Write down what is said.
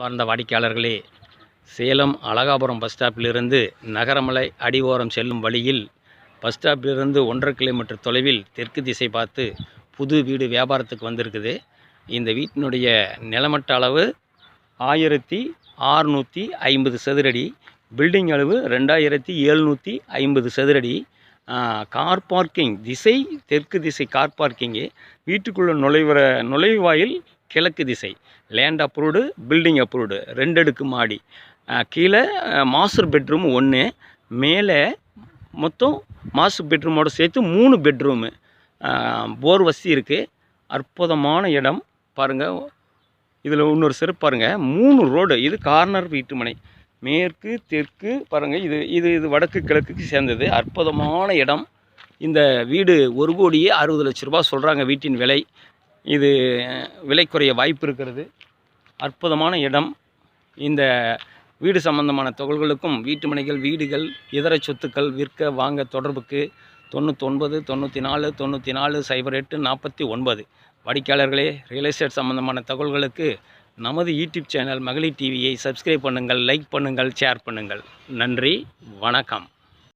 மறந்த வாடிக்கையாளர்களே சேலம் அழகாபுரம் பஸ் ஸ்டாப்பிலிருந்து நகரமலை அடிவோரம் செல்லும் வழியில் பஸ் ஸ்டாப்பிலிருந்து ஒன்றரை கிலோமீட்டர் தொலைவில் தெற்கு திசை பார்த்து புது வீடு வியாபாரத்துக்கு வந்திருக்குது. இந்த வீட்டினுடைய நிலமட்ட அளவு ஆயிரத்தி ஆறுநூற்றி ஐம்பது சதுரடி பில்டிங் அளவு ரெண்டாயிரத்தி எழுநூற்றி ஐம்பது சதுரடி. கார் பார்க்கிங் திசை தெற்கு திசை கார் பார்க்கிங்கு. வீட்டுக்குள்ளே நுழைவுற நுழைவாயில் கிழக்கு திசை லேண்ட் அப்ரூவ்டு பில்டிங் அப்ரூவ்டு ரெண்டு அடுக்கு மாடி. கீழே மாஸ்டர் பெட்ரூம் ஒன்று மேலே மொத்தம் மாஸ்டர் பெட்ரூமோடு சேர்த்து மூணு பெட்ரூமு போர் வசதி இருக்குது அற்புதமான இடம். பாருங்கள் இதில் இன்னொரு சிறப்பு பாருங்கள் மூணு ரோடு இது கார்னர் வீட்டு மனை மேற்கு தெற்கு பாருங்கள் இது இது இது வடக்கு கிழக்குக்கு சேர்ந்தது. அற்புதமான இடம். இந்த வீடு ஒரு கோடியே அறுபது லட்ச ரூபா சொல்கிறாங்க வீட்டின் விலை. இது விலை குறைய வாய்ப்பு இருக்கிறது. அற்புதமான இடம். இந்த வீடு சம்பந்தமான தொகல்களுக்கும் வீட்டு மனைகள் வீடுகள் இதர சொத்துக்கள் விற்க வாங்க தொடர்புக்கு தொண்ணூத்தொன்பது தொண்ணூற்றி நாலு தொண்ணூற்றி நாலு சைபர் எட்டு நாற்பத்தி ஒன்பது. வாடிக்கையாளர்களே ரியல் எஸ்டேட் சம்பந்தமான தகவல்களுக்கு நமது யூடியூப் சேனல் மகளிர் டிவியை சப்ஸ்கிரைப் பண்ணுங்கள் லைக் பண்ணுங்கள் ஷேர் பண்ணுங்கள். நன்றி வணக்கம்.